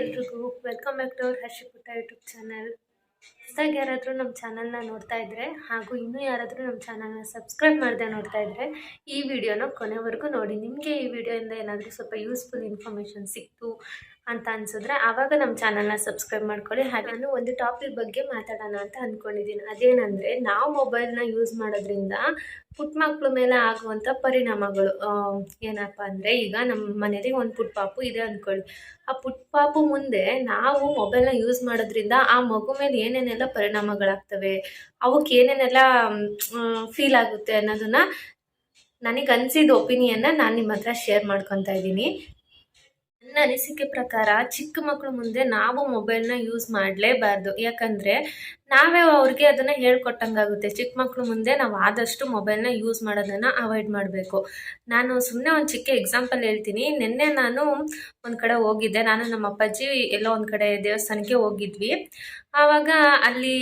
ಎಲ್ರಿಗೂ welcome back to our Harshiputta YouTube channel ಹೊಸದಾಗಿ ಯಾರಾದರೂ ನಮ್ಮ ಚಾನಲ್ನ ನೋಡ್ತಾ ಇದ್ರೆ ಹಾಗೂ ಇನ್ನೂ ಯಾರಾದರೂ ನಮ್ಮ ಚಾನಲ್ನ ಸಬ್ಸ್ಕ್ರೈಬ್ ಮಾಡದೆ ನೋಡ್ತಾ ಇದ್ರೆ ಈ ವಿಡಿಯೋನ ಕೊನೆವರೆಗೂ ನೋಡಿ. ನಿಮಗೆ ಈ ವಿಡಿಯೋಯಿಂದ ಏನಾದರೂ ಸ್ವಲ್ಪ ಯೂಸ್ಫುಲ್ ಇನ್ಫಾರ್ಮೇಷನ್ ಸಿಕ್ತು ಅಂತ ಅನ್ಸಿದ್ರೆ ಆವಾಗ ನಮ್ಮ ಚಾನಲ್ನ ಸಬ್ಸ್ಕ್ರೈಬ್ ಮಾಡ್ಕೊಳ್ಳಿ. ಹಾಗೆ ನಾನು ಒಂದು ಟಾಪಿಕ್ ಬಗ್ಗೆ ಮಾತಾಡೋಣ ಅಂತ ಅಂದ್ಕೊಂಡಿದ್ದೀನಿ ಅದೇನೆಂದರೆ ನಾವು ಮೊಬೈಲ್ನ ಯೂಸ್ ಮಾಡೋದ್ರಿಂದ ಪುಟ್ ಮಕ್ಳ ಮೇಲೆ ಆಗುವಂಥ ಪರಿಣಾಮಗಳು. ಏನಪ್ಪ ಅಂದರೆ ಈಗ ನಮ್ಮ ಮನೇಲಿ ಒಂದು ಪುಟ್ಟ ಪಾಪು ಇದೆ ಅಂದ್ಕೊಳ್ಳಿ ಆ ಪುಟ್ಟ ಪಾಪು ಮುಂದೆ ನಾವು ಮೊಬೈಲ್ನ ಯೂಸ್ ಮಾಡೋದ್ರಿಂದ ಆ ಮಗು ಮೇಲೆ ಏನೇನೆಲ್ಲ ಪರಿಣಾಮಗಳಾಗ್ತವೆ, ಅವಕ್ಕೆ ಏನೇನೆಲ್ಲ ಫೀಲ್ ಆಗುತ್ತೆ ಅನ್ನೋದನ್ನ ನನಗೆ ಅನಿಸಿದ ಒಪಿನಿಯನ್ನ ನಾನು ನಿಮ್ಮ ಹತ್ರ ಶೇರ್ ಮಾಡ್ಕೊತಾ ಇದ್ದೀನಿ. ನನ್ನ ಅನಿಸಿಕೆ ಪ್ರಕಾರ ಚಿಕ್ಕ ಮಕ್ಕಳು ಮುಂದೆ ನಾವು ಮೊಬೈಲ್ನ ಯೂಸ್ ಮಾಡಲೇಬಾರ್ದು. ಯಾಕಂದರೆ ನಾವೇ ಅವ್ರಿಗೆ ಅದನ್ನು ಹೇಳ್ಕೊಟ್ಟಂಗಾಗುತ್ತೆ. ಚಿಕ್ಕ ಮಕ್ಕಳು ಮುಂದೆ ನಾವು ಆದಷ್ಟು ಮೊಬೈಲ್ನ ಯೂಸ್ ಮಾಡೋದನ್ನು ಅವಾಯ್ಡ್ ಮಾಡಬೇಕು. ನಾನು ಸುಮ್ಮನೆ ಒಂದು ಚಿಕ್ಕ ಎಕ್ಸಾಂಪಲ್ ಹೇಳ್ತೀನಿ. ನಿನ್ನೆ ನಾನು ಒಂದು ಕಡೆ ಹೋಗಿದ್ದೆ. ನಾನು ನಮ್ಮ ಅಪ್ಪಾಜಿ ಎಲ್ಲೋ ಒಂದು ಕಡೆ ದೇವಸ್ಥಾನಕ್ಕೆ ಹೋಗಿದ್ವಿ. ಆವಾಗ ಅಲ್ಲಿ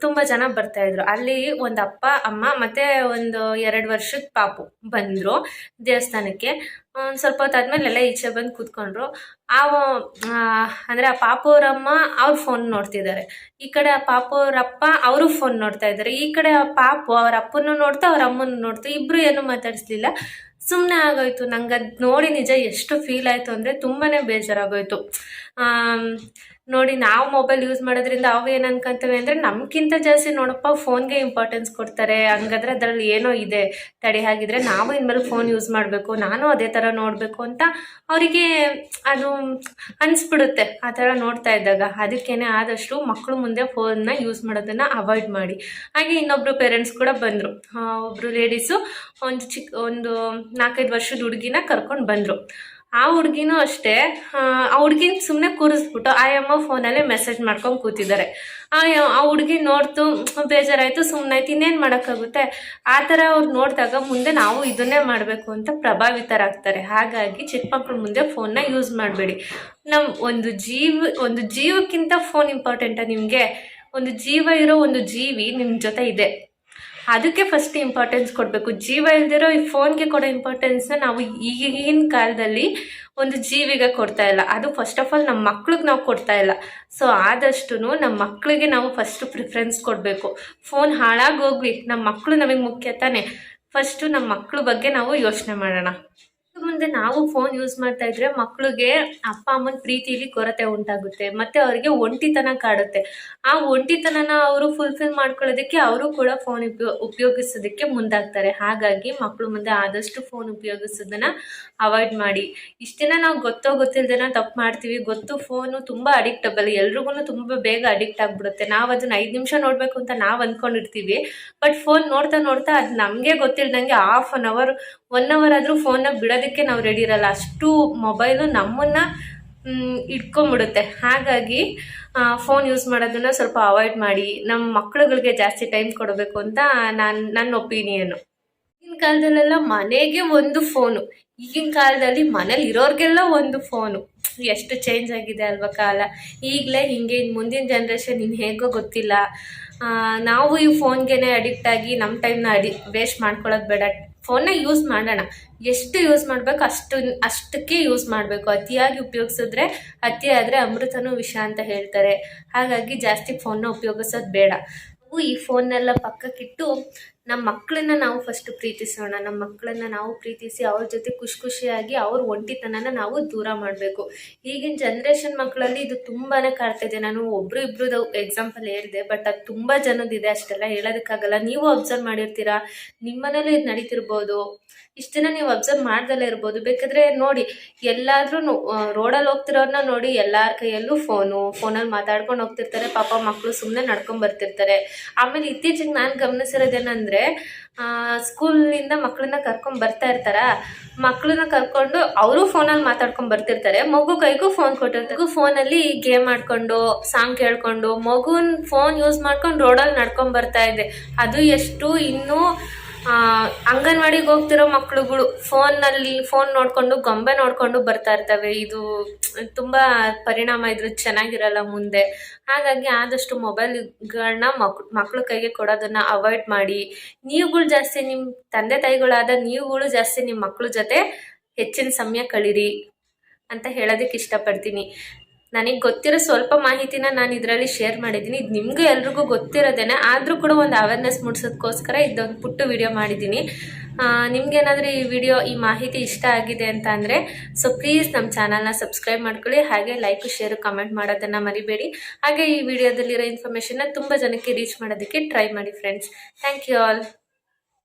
ತುಂಬ ಜನ ಬರ್ತಾಯಿದ್ರು ಅಲ್ಲಿ ಒಂದು ಅಪ್ಪ, ಅಮ್ಮ ಮತ್ತು ಒಂದು ಎರಡು ವರ್ಷದ ಪಾಪು ಬಂದರು ದೇವಸ್ಥಾನಕ್ಕೆ. ಒಂದು ಸ್ವಲ್ಪ ಹೊತ್ತಾದ್ಮೇಲೆ ಎಲ್ಲ ಈಚೆ ಬಂದು ಕೂತ್ಕೊಂಡ್ರು. ಆ, ಅಂದ್ರೆ ಆ ಪಾಪು ಅವರಮ್ಮ ಅವ್ರ ಫೋನ್ ನೋಡ್ತಿದ್ದಾರೆ. ಈ ಕಡೆ ಆ ಪಾಪು ಅವರಪ್ಪ ಅವರು ಫೋನ್ ನೋಡ್ತಾ ಇದ್ದಾರೆ. ಈ ಕಡೆ ಆ ಪಾಪು ಅವ್ರ ಅಪ್ಪನೂ ನೋಡ್ತಾ ಅವ್ರ ಅಮ್ಮನೂ ನೋಡ್ತಾ ಇಬ್ಬರು ಏನೂ ಮಾತಾಡಿಸ್ಲಿಲ್ಲ. ಸುಮ್ಮನೆ ಆಗೋಯ್ತು. ನಂಗೆ ಅದು ನೋಡಿ ನಿಜ ಎಷ್ಟು ಫೀಲ್ ಆಯಿತು ಅಂದರೆ ತುಂಬಾ ಬೇಜಾರಾಗೋಯ್ತು. ನೋಡಿ ನಾವು ಮೊಬೈಲ್ ಯೂಸ್ ಮಾಡೋದ್ರಿಂದ ಅವು ಏನು ಅನ್ಕೊಂತವೆ ಅಂದರೆ ನಮಗಿಂತ ಜಾಸ್ತಿ ನೋಡಪ್ಪ ಫೋನ್ಗೆ ಇಂಪಾರ್ಟೆನ್ಸ್ ಕೊಡ್ತಾರೆ. ಹಂಗಾದ್ರೆ ಅದರಲ್ಲಿ ಏನೋ ಇದೆ. ತಡೆ ಹಾಗಿದ್ರೆ ನಾವು ಇನ್ಮೇಲೆ ಫೋನ್ ಯೂಸ್ ಮಾಡಬೇಕು, ನಾನು ಅದೇ ಥರ ನೋಡಬೇಕು ಅಂತ ಅವರಿಗೆ ಅದು ಅನಿಸ್ಬಿಡುತ್ತೆ. ಆ ಥರ ನೋಡ್ತಾ ಇದ್ದಾಗ. ಅದಕ್ಕೇನೆ ಆದಷ್ಟು ಮಕ್ಕಳು ಮುಂದೆ ಫೋನ್ನ ಯೂಸ್ ಮಾಡೋದನ್ನು ಅವಾಯ್ಡ್ ಮಾಡಿ. ಹಾಗೆ ಇನ್ನೊಬ್ಬರು ಪೇರೆಂಟ್ಸ್ ಕೂಡ ಬಂದರು. ಒಬ್ಬರು ಲೇಡೀಸು ಒಂದು ಚಿಕ್ಕ ಒಂದು ನಾಲ್ಕೈದು ವರ್ಷದ ಹುಡುಗಿನ ಕರ್ಕೊಂಡು ಬಂದರು. ಆ ಹುಡುಗಿನೂ ಅಷ್ಟೇ, ಆ ಹುಡುಗಿನ ಸುಮ್ಮನೆ ಕೂರಿಸ್ಬಿಟ್ಟು ಆ ಅಮ್ಮ ಫೋನಲ್ಲೇ ಮೆಸೇಜ್ ಮಾಡ್ಕೊಂಡು ಕೂತಿದ್ದಾರೆ. ಆ ಆ ಹುಡುಗಿ ನೋಡ್ತು, ಬೇಜಾರಾಯಿತು ಸುಮ್ಮನಾಯ್ತು ಇನ್ನೇನು ಮಾಡೋಕ್ಕಾಗುತ್ತೆ? ಆ ಥರ ಅವ್ರು ನೋಡಿದಾಗ ಮುಂದೆ ನಾವು ಇದನ್ನೇ ಮಾಡಬೇಕು ಅಂತ ಪ್ರಭಾವಿತರಾಗ್ತಾರೆ. ಹಾಗಾಗಿ ಚಿಕ್ಕ ಮಕ್ಕಳು ಮುಂದೆ ಫೋನ್ನ ಯೂಸ್ ಮಾಡಬೇಡಿ. ನಮ್ಮ ಒಂದು ಜೀವ, ಒಂದು ಜೀವಕ್ಕಿಂತ ಫೋನ್ ಇಂಪಾರ್ಟೆಂಟಾ ನಿಮಗೆ? ಒಂದು ಜೀವ ಇರೋ ಒಂದು ಜೀವಿ ನಿಮ್ಮ ಜೊತೆ ಇದೆ. ಅದಕ್ಕೆ ಫಸ್ಟ್ ಇಂಪಾರ್ಟೆನ್ಸ್ ಕೊಡಬೇಕು. ಜೀವ ಇಲ್ದಿರೋ ಈ ಫೋನ್ಗೆ ಕೊಡೋ ಇಂಪಾರ್ಟೆನ್ಸ್ನ ನಾವು ಈಗಿನ ಕಾಲದಲ್ಲಿ ಒಂದು ಜೀವಿಗೆ ಕೊಡ್ತಾ ಇಲ್ಲ. ಅದು ಫಸ್ಟ್ ಆಫ್ ಆಲ್ ನಮ್ಮ ಮಕ್ಳಿಗೆ ನಾವು ಕೊಡ್ತಾ ಇಲ್ಲ. ಸೊ ಆದಷ್ಟು ನಮ್ಮ ಮಕ್ಕಳಿಗೆ ನಾವು ಫಸ್ಟ್ ಪ್ರಿಫರೆನ್ಸ್ ಕೊಡಬೇಕು. ಫೋನ್ ಹಾಳಾಗೋಗ್ಲಿ ನಮ್ಮ ಮಕ್ಕಳು ನಮಗೆ ಮುಖ್ಯ ತಾನೆ. ಫಸ್ಟು ನಮ್ಮ ಮಕ್ಕಳ ಬಗ್ಗೆ ನಾವು ಯೋಚನೆ ಮಾಡೋಣ. ಮುಂದೆ ನಾವು ಫೋನ್ ಯೂಸ್ ಮಾಡ್ತಾ ಇದ್ರೆ ಮಕ್ಕಳಿಗೆ ಅಪ್ಪ, ಅಮ್ಮನ ಪ್ರೀತಿಲಿ ಕೊರತೆ ಉಂಟಾಗುತ್ತೆ. ಮತ್ತೆ ಅವರಿಗೆ ಒಂಟಿತನ ಕಾಡುತ್ತೆ. ಆ ಒಂಟಿತನನ ಅವರು ಫುಲ್ಫಿಲ್ ಮಾಡ್ಕೊಳ್ಳೋದಕ್ಕೆ ಅವರು ಕೂಡ ಫೋನ್ ಉಪಯೋ, ಉಪಯೋಗಿಸೋದಕ್ಕೆ ಮುಂದಾಗ್ತಾರೆ. ಹಾಗಾಗಿ ಮಕ್ಕಳು ಮುಂದೆ ಆದಷ್ಟು ಫೋನ್ ಉಪಯೋಗಿಸೋದನ್ನ ಅವಾಯ್ಡ್ ಮಾಡಿ. ಇಷ್ಟನ್ನ ನಾವು ಗೊತ್ತೋ ಗೊತ್ತಿಲ್ಲದೇನ ತಪ್ಪು ಮಾಡ್ತೀವಿ. ಗೊತ್ತು ಫೋನು ತುಂಬ ಅಡಿಕ್ಟಬಲ್ ಎಲ್ರಿಗೂ ತುಂಬ ಬೇಗ ಅಡಿಕ್ಟ್ ಆಗಿಬಿಡುತ್ತೆ. ನಾವು ಅದನ್ನ ಐದು ನಿಮಿಷ ನೋಡಬೇಕು ಅಂತ ನಾವು ಅನ್ಕೊಂಡಿರ್ತೀವಿ. ಬಟ್ ಫೋನ್ ನೋಡ್ತಾ ನೋಡ್ತಾ ಅದು ನಮಗೆ ಗೊತ್ತಿಲ್ದಂಗೆ half an hour one hour ಆದರೂ ಫೋನ್ನ ಬಿಡೋದಕ್ಕೆ ನಾವು ರೆಡಿ ಇರಲ್ಲ. ಅಷ್ಟು ಮೊಬೈಲು ನಮ್ಮನ್ನು ಇಟ್ಕೊಂಬಿಡುತ್ತೆ ಹಾಗಾಗಿ ಫೋನ್ ಯೂಸ್ ಮಾಡೋದನ್ನ ಸ್ವಲ್ಪ ಅವಾಯ್ಡ್ ಮಾಡಿ ನಮ್ಮ ಮಕ್ಕಳುಗಳಿಗೆ ಜಾಸ್ತಿ ಟೈಮ್ ಕೊಡಬೇಕು ಅಂತ ನಾನು ನನ್ನ ಒಪಿನಿಯನು ಈಗಿನ ಕಾಲದಲ್ಲೆಲ್ಲ ಮನೆಗೆ ಒಂದು ಫೋನು ಈಗಿನ ಕಾಲದಲ್ಲಿ ಮನೇಲಿ ಇರೋರಿಗೆಲ್ಲ ಒಂದು ಫೋನು ಎಷ್ಟು ಚೇಂಜ್ ಆಗಿದೆ ಅಲ್ವಾ ಕಾಲ. ಈಗಲೇ ಹಿಂಗೆ ಮುಂದಿನ ಜನ್ರೇಷನ್ ಇನ್ನು ಹೇಗೋ ಗೊತ್ತಿಲ್ಲ. ನಾವು ಈ ಫೋನ್ಗೆ ಅಡಿಕ್ಟ್ ಆಗಿ ನಮ್ಮ ಟೈಮ್ನ ಅಡಿ ವೇಸ್ಟ್ ಮಾಡ್ಕೊಳ್ಳೋದು ಬೇಡ. ಫೋನ್ನ ಯೂಸ್ ಮಾಡೋಣ. ಎಷ್ಟು ಯೂಸ್ ಮಾಡಬೇಕು ಅಷ್ಟು, ಅಷ್ಟಕ್ಕೆ ಯೂಸ್ ಮಾಡಬೇಕು. ಅತಿಯಾಗಿ ಉಪಯೋಗಿಸಿದ್ರೆ, ಅತಿ ಆದರೆ ಅಮೃತನೂ ವಿಷ ಅಂತ ಹೇಳ್ತಾರೆ. ಹಾಗಾಗಿ ಜಾಸ್ತಿ ಫೋನ್ನ ಉಪಯೋಗಿಸೋದು ಬೇಡ. ಈ ಫೋನ್ನೆಲ್ಲ ಪಕ್ಕಕ್ಕಿಟ್ಟು ನಮ್ಮ ಮಕ್ಕಳನ್ನ ನಾವು ಫಸ್ಟ್ ಪ್ರೀತಿಸೋಣ ನಮ್ಮ ಮಕ್ಕಳನ್ನ ನಾವು ಪ್ರೀತಿಸಿ ಅವ್ರ ಜೊತೆ ಖುಷಿ ಖುಷಿಯಾಗಿ ಅವ್ರ ಒಂಟಿತನನ ನಾವು ದೂರ ಮಾಡಬೇಕು. ಈಗಿನ ಜನ್ರೇಷನ್ ಮಕ್ಕಳಲ್ಲಿ ಇದು ತುಂಬಾ ಕಾಡ್ತಿದೆ ನಾನು ಒಬ್ರು ಇಬ್ರದ್ದು ಎಕ್ಸಾಂಪಲ್ ಹೇಳಿದೆ ಬಟ್ ಅದು ತುಂಬ ಜನದಿದೆ ಅಷ್ಟೆಲ್ಲ ಹೇಳೋದಕ್ಕಾಗಲ್ಲ. ನೀವು ಅಬ್ಸರ್ವ್ ಮಾಡಿರ್ತೀರಾ? ನಿಮ್ಮ ಮನೇಲಿ ಇದು ನಡೀತಿರ್ಬೋದು. ಇಷ್ಟನ್ನ ನೀವು ಅಬ್ಸರ್ವ್ ಮಾಡ್ದಲ್ಲೇ ಇರ್ಬೋದು. ಬೇಕಾದ್ರೆ ನೋಡಿ, ಎಲ್ಲಾದ್ರೂ ರೋಡಲ್ಲಿ ಹೋಗ್ತಿರೋರ್ನ ನೋಡಿ, ಎಲ್ಲಾರ ಕೈಯಲ್ಲೂ ಫೋನು ಫೋನಲ್ಲಿ ಮಾತಾಡ್ಕೊಂಡು ಹೋಗ್ತಿರ್ತಾರೆ. ಪಾಪ ಮಕ್ಕಳು ಸುಮ್ಮನೆ ನಡ್ಕೊಂಡು ಬರ್ತಿರ್ತಾರೆ. ಆಮೇಲೆ ಇತ್ತೀಚೆಗೆ ನಾನು ಗಮನಿಸಿರೋದೇನೆಂದ್ರೆ ಸ್ಕೂಲಿಂದ ಮಕ್ಕಳನ್ನ ಕರ್ಕೊಂಡ್ ಬರ್ತಾ ಇರ್ತಾರ. ಮಕ್ಕಳನ್ನ ಕರ್ಕೊಂಡು ಅವರು ಫೋನಲ್ಲಿ ಮಾತಾಡ್ಕೊಂಡ್ ಬರ್ತಿರ್ತಾರೆ. ಮಗು ಕೈಗೂ ಫೋನ್ ಕೊಟ್ಟಿರ್ತಾರೆ. ಫೋನಲ್ಲಿ ಗೇಮ್ ಆಡ್ಕೊಂಡು ಸಾಂಗ್ ಕೇಳ್ಕೊಂಡು, ಮಗುನ್ ಫೋನ್ ಯೂಸ್ ಮಾಡ್ಕೊಂಡು ರೋಡಲ್ಲಿ ನಡ್ಕೊಂಡ್ ಬರ್ತಾ ಇದೆ. ಅದು ಎಷ್ಟು ಇನ್ನೂ ಅಂಗನವಾಡಿಗೆ ಹೋಗ್ತಿರೋ ಮಕ್ಳುಗಳು ಫೋನಲ್ಲಿ ಫೋನ್ ನೋಡಿಕೊಂಡು, ಗೊಂಬೆ ನೋಡಿಕೊಂಡು ಬರ್ತಾ ಇರ್ತವೆ. ಇದು ತುಂಬ ಪರಿಣಾಮ ಇದ್ರ ಚೆನ್ನಾಗಿರಲ್ಲ ಮುಂದೆ. ಹಾಗಾಗಿ ಆದಷ್ಟು ಮೊಬೈಲ್ಗಳನ್ನ ಮಕ್, ಮಕ್ಳ ಕೈಗೆ ಕೊಡೋದನ್ನ ಅವಾಯ್ಡ್ ಮಾಡಿ. ನೀವುಗಳು ಜಾಸ್ತಿ ನಿಮ್ಮ ತಂದೆ ತಾಯಿಗಳಾದ ನೀವುಗಳು ಜಾಸ್ತಿ ನಿಮ್ಮ ಮಕ್ಕಳ ಜೊತೆ ಹೆಚ್ಚಿನ ಸಮಯ ಕಳೀರಿ ಅಂತ ಹೇಳೋದಕ್ಕೆ ಇಷ್ಟಪಡ್ತೀನಿ. ನನಗೆ ಗೊತ್ತಿರೋ ಸ್ವಲ್ಪ ಮಾಹಿತಿನ ನಾನು ಇದರಲ್ಲಿ ಶೇರ್ ಮಾಡಿದ್ದೀನಿ. ಇದು ನಿಮಗೆ ಎಲ್ರಿಗೂ ಗೊತ್ತಿರೋದೇನೆ. ಆದರೂ ಕೂಡ ಒಂದು ಅವೇರ್ನೆಸ್ ಮೂಡಿಸೋದಕ್ಕೋಸ್ಕರ ಇದೊಂದು ಪುಟ್ಟು ವಿಡಿಯೋ ಮಾಡಿದ್ದೀನಿ. ನಿಮ್ಗೇನಾದರೂ ಈ ವಿಡಿಯೋ ಈ ಮಾಹಿತಿ ಇಷ್ಟ ಆಗಿದೆ ಅಂತ ಅಂದರೆ ಸೊ ಪ್ಲೀಸ್ ನಮ್ಮ ಚಾನಲ್ನ ಸಬ್ಸ್ಕ್ರೈಬ್ ಮಾಡ್ಕೊಳ್ಳಿ. ಹಾಗೆ ಲೈಕು ಶೇರು ಕಮೆಂಟ್ ಮಾಡೋದನ್ನು ಮರಿಬೇಡಿ. ಹಾಗೆ ಈ ವಿಡಿಯೋದಲ್ಲಿರೋ ಇನ್ಫಾರ್ಮೇಷನ್ನ ತುಂಬ ಜನಕ್ಕೆ ರೀಚ್ ಮಾಡೋದಕ್ಕೆ ಟ್ರೈ ಮಾಡಿ ಫ್ರೆಂಡ್ಸ್ ಥ್ಯಾಂಕ್ ಯು ಆಲ್